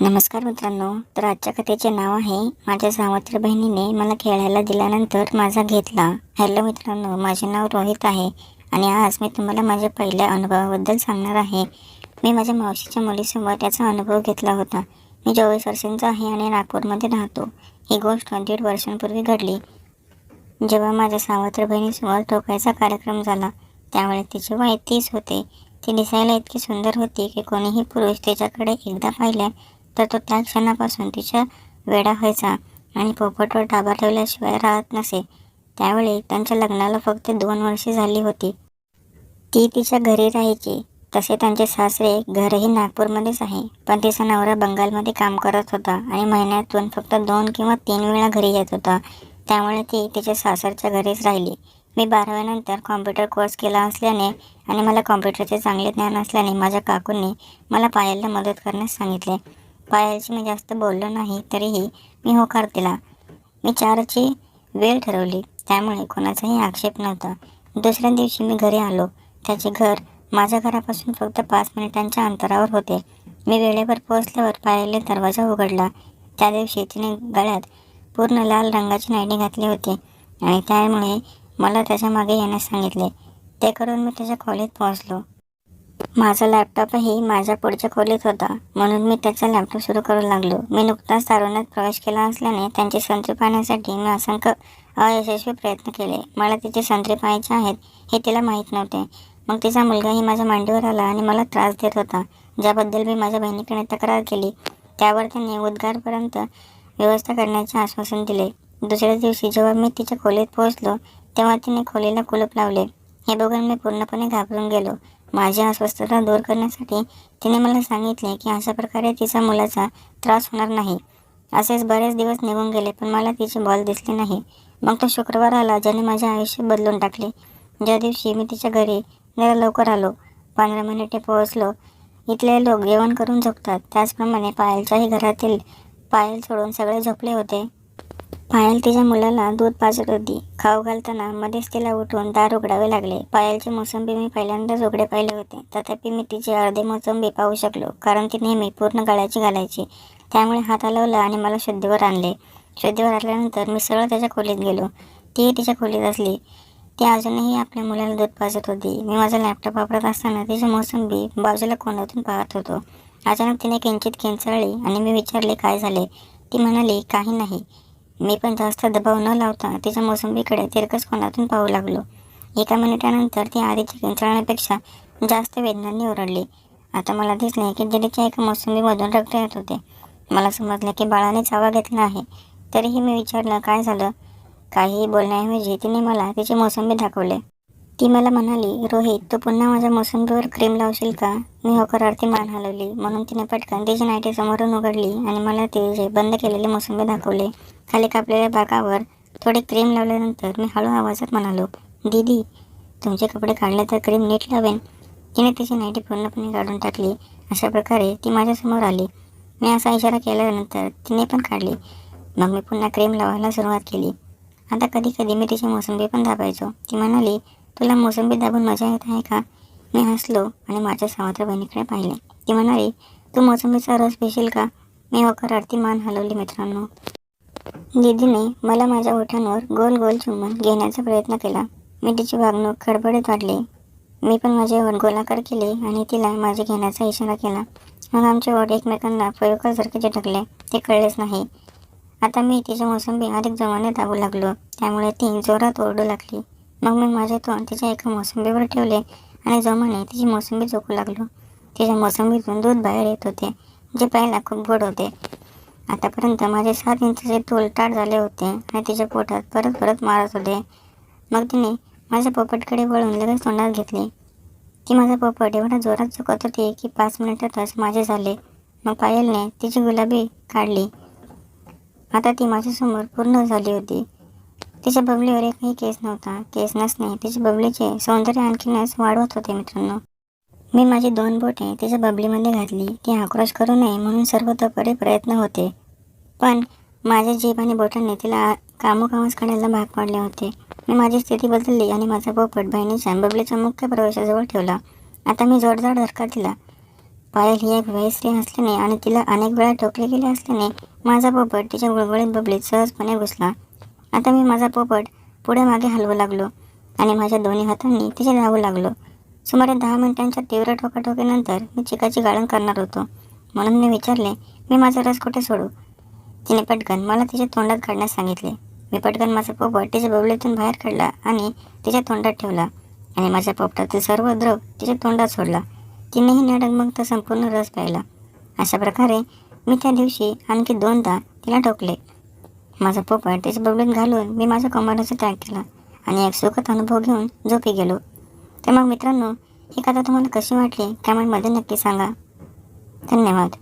नमस्कार मित्रांनो तर आजच्या कथेचे नाव आहे माझ्या सावत्र बहिणीने मला खेळायला दिल्यानंतर माझा घेतला. हॅलो मित्रांनो माझे नाव रोहित आहे आणि आज मी तुम्हाला माझ्या पहिल्या अनुभवाबद्दल सांगणार आहे. मी माझ्या मावशीच्या मुलीसमोर याचा अनुभव घेतला होता. मी चोवीस वर्षांचा आहे आणि नागपूरमध्ये राहतो. ही गोष्ट दीड वर्षांपूर्वी घडली. जेव्हा माझ्या सावत्र बहिणीसमोर ठोकायचा कार्यक्रम झाला त्यावेळी तिचे वय तीस होते. ती दिसायला इतकी सुंदर होती की कोणीही पुरुष तिच्याकडे एकदा पाहिल्या तर तो त्या क्षणापासून तिच्या वेडा व्हायचा आणि पोपटवर डाबा ठेवल्याशिवाय राहत नसे. त्यावेळी त्यांच्या लग्नाला फक्त दोन वर्षे झाली होती. ती तिच्या घरी राहायची. तसे त्यांचे सासरे घरही नागपूरमध्येच आहे. पण तिचा नवरा बंगालमध्ये काम करत होता आणि महिन्यातून फक्त दोन किंवा तीन वेळा घरी येत होता. त्यामुळे ती तिच्या सासरच्या घरीच राहिली. मी बारावीनंतर कॉम्प्युटर कोर्स केला असल्याने आणि मला कॉम्प्युटरचे चांगले ज्ञान असल्याने माझ्या काकूंनी मला पायाला मदत करण्यास सांगितले. पायाशी मी जास्त बोललो नाही तरीही मी होकार दिला. मी चारची वेळ ठरवली. त्यामुळे कोणाचाही आक्षेप नव्हता. दुसऱ्या दिवशी मी घरी आलो. त्याचे घर माझ्या घरापासून फक्त पाच मिनिटांच्या अंतरावर होते. मी वेळेवर पोहोचल्यावर पायलने दरवाजा उघडला. त्या दिवशी तिने गळ्यात पूर्ण लाल रंगाची नायडी घातली होती आणि त्यामुळे मला त्याच्यामागे येण्यास सांगितले. ते करून मी त्याच्या खोलीत पोहोचलो. माझा लॅपटॉपही माझ्या पुढच्या खोलीत होता. म्हणून मी त्याचा लॅपटॉप सुरू करू लागलो. मी नुकताच तारुण्यात प्रवेश केला असल्याने त्यांची संत्री पाहण्यासाठी मी असंख्य अयशस्वी प्रयत्न केले. मला तिचे संत्री पाहायचे आहेत हे तिला माहीत नव्हते. मग तिचा मुलगाही माझ्या मांडीवर आला आणि मला त्रास देत होता. ज्याबद्दल मी माझ्या बहिणीकडे तक्रार केली त्यावर त्यांनी उद्गारपर्यंत व्यवस्था करण्याचे आश्वासन दिले. दुसऱ्या दिवशी जेव्हा मी तिच्या खोलीत पोहोचलो तेव्हा तिने खोलीला कुलूप लावले. हे बघून मी पूर्णपणे घाबरून गेलो. माझी अस्वस्थता दूर करण्यासाठी तिने मला सांगितले की अशा प्रकारे तिचा मुलाचा त्रास होणार नाही. असेच बरेच दिवस निघून गेले पण मला तिचे बॉल दिसले नाही. मग तो शुक्रवार आला ज्याने माझे आयुष्य बदलून टाकले. ज्या दिवशी मी तिच्या घरी जरा लवकर आलो पंधरा मिनिटे पोहोचलो इथले लोक जेवण करून झोपतात. त्याचप्रमाणे पायलच्याही घरातील पायल सोडून सगळे झोपले होते. पायल तिच्या मुलाला दूध पाजत होती. खाऊ घालताना मध्येच तिला उठून दार उघडावे लागले. पायलचे मोसंबी मी पहिल्यांदाच उघडे पाहिले होते. तथापि मी तिचे अर्धे मोसंबी पाहू शकलो कारण ती नेहमी पूर्ण गळ्याची घालायची. त्यामुळे हात हलवला आणि मला शुद्धीवर आणले. शुद्धीवर आणल्यानंतर मी सरळ त्याच्या खोलीत गेलो. ती तिच्या खोलीत असली. ती अजूनही आपल्या मुलाला दूध पाजत होती. मी माझा लॅपटॉप वापरत असताना तिची मोसंबी बाजूला कोणातून पाहत होतो. अचानक तिने किंचित किंचाळली आणि मी विचारले काय झाले? ती म्हणाली काही नाही. मी पण जास्त दबाव न लावता तिच्या मोसंबीकडे तिरकस कोणातून पाहू लागलो. एका मिनिटानंतर ती आधीची किंचाळण्यापेक्षा जास्त वेदनांनी ओरडली. आता मला दिसले की दिलीच्या एका मोसंबीमधून रक्त येत होते. मला समजले की बाळाने चावा घेतला आहे. तरीही मी विचारलं काय झालं? काहीही बोलण्याऐवजी तिने मला तिची मोसंबी दाखवले. ती मला म्हणाली रोहित तू पुन्हा माझ्या मोसंबीवर क्रीम लावशील का? मी होकर आरती मान हलवली. म्हणून तिने पटकन तिची नाईटी समोरून उघडली आणि मला तिचे बंद केलेले मोसंबी दाखवले. खाली कापलेल्या भागावर थोडी क्रीम लावल्यानंतर मी हळू आवाजात म्हणालो दीदी तुमचे कपडे काढले तर क्रीम नीट लावेन. तिने तिची नायटी पूर्णपणे काढून टाकली. अशा प्रकारे ती माझ्यासमोर आली. मी असा इशारा केल्यानंतर तिने पण काढली. मग मी पुन्हा क्रीम लावायला सुरुवात केली. आता कधी कधी मी तिची मोसंबी पण दाबायचो. ती म्हणाली तुला मोसंबी दाबून मजा येत आहे का? मी हसलो आणि माझ्या सावत्र बहिणीकडे पाहिले. ती म्हणाली तू मोसंबीचा रस पिशील का? मी होकार आरती मान हलवली मित्रांनो. दीदीने मला माझ्या ओठांवर गोल गोल चुंबन घेण्याचा प्रयत्न केला. मी तिची वागणूक खडबडीत वाढली. मी पण माझे ओठ गोलाकार केले आणि तिला माझे घेण्याचा इशारा केला. मग आमचे ओठ एकमेकांना फयुकासारखे ठकले ते कळलेच नाही. आता मी तिच्या मोसंबी अधिक जमाने दाबू लागलो. त्यामुळे ती जोरात ओरडू लागली. मग मी माझे तोंड तिच्या एका मोसंबीवर ठेवले आणि जोमाने तिची मोसंबी झोकू लागलो. तिच्या मोसंबीतून दूध बाहेर येत होते जे पाहायला खूप गोड होते. आतापर्यंत माझे सात इंचाचे तोल टाट झाले होते आणि तिच्या पोटात परत परत मारत होते. मग तिने माझ्या पोपटकडे वळून लगेच तोंडात घेतले ती माझा पोपट एवढा जोरात चुकत होती की पाच मिनिटातच माझे झाले. मग पायलने तिची गुलाबी काढली. आता ती माझ्यासमोर पूर्ण झाली होती. तिच्या बबलीवर एकही केस नव्हता. केस नसणे तिच्या बबलीचे सौंदर्य आणखीनच वाढवत होते मित्रांनो. मी माझी दोन बोटे तिच्या बबलीमध्ये घातली. ती आक्रोश करू नये म्हणून सर्वतोपरी प्रयत्न होते. पण माझ्या जीभ आणि बोटांनी तिला कामोकामच काढायला भाग पाडले होते. मी माझी स्थिती बदलली आणि माझा पोपट बहिणीच्या बबलीच्या मुख्य प्रवेशाजवळ ठेवला. आता मी जोरदार धक्का दिला. पायल ही एक वयस्त्री असल्याने आणि तिला अनेक वेळा ठोकले गेले असल्याने माझा पोपट तिच्या गुळगुळीत बबलीत सहजपणे घुसला. आता मी माझा पोपट पुढे मागे हलवू लागलो आणि माझ्या दोन्ही हातांनी तिचे धावू लागलो. सुमारे दहा मिनिटांच्या तीव्र ठोकाठोकीनंतर मी चिकाची गाळण करणार होतो. म्हणून मी विचारले मी माझा रस कुठे सोडू? तिने पटकन मला तिच्या तोंडात काढण्यास सांगितले. मी पटकन माझा पोपट तिच्या बबलीतून बाहेर काढला आणि तिच्या तोंडात ठेवला आणि माझ्या पोपटातील सर्व द्रव तिच्या तोंडात सोडला. तिनेही नडगमग संपूर्ण रस प्यायला. अशा प्रकारे मी त्या दिवशी आणखी दोनदा तिला ठोकले. माझा पोपट त्याच्या बबलीत घालून मी माझ्या कमाराचा त्याग केला आणि एक सुखद अनुभव घेऊन झोपी गेलो. तर मग मित्रांनो ही कथा तुम्हाला कशी वाटली कमेंटमध्ये नक्की सांगा. धन्यवाद.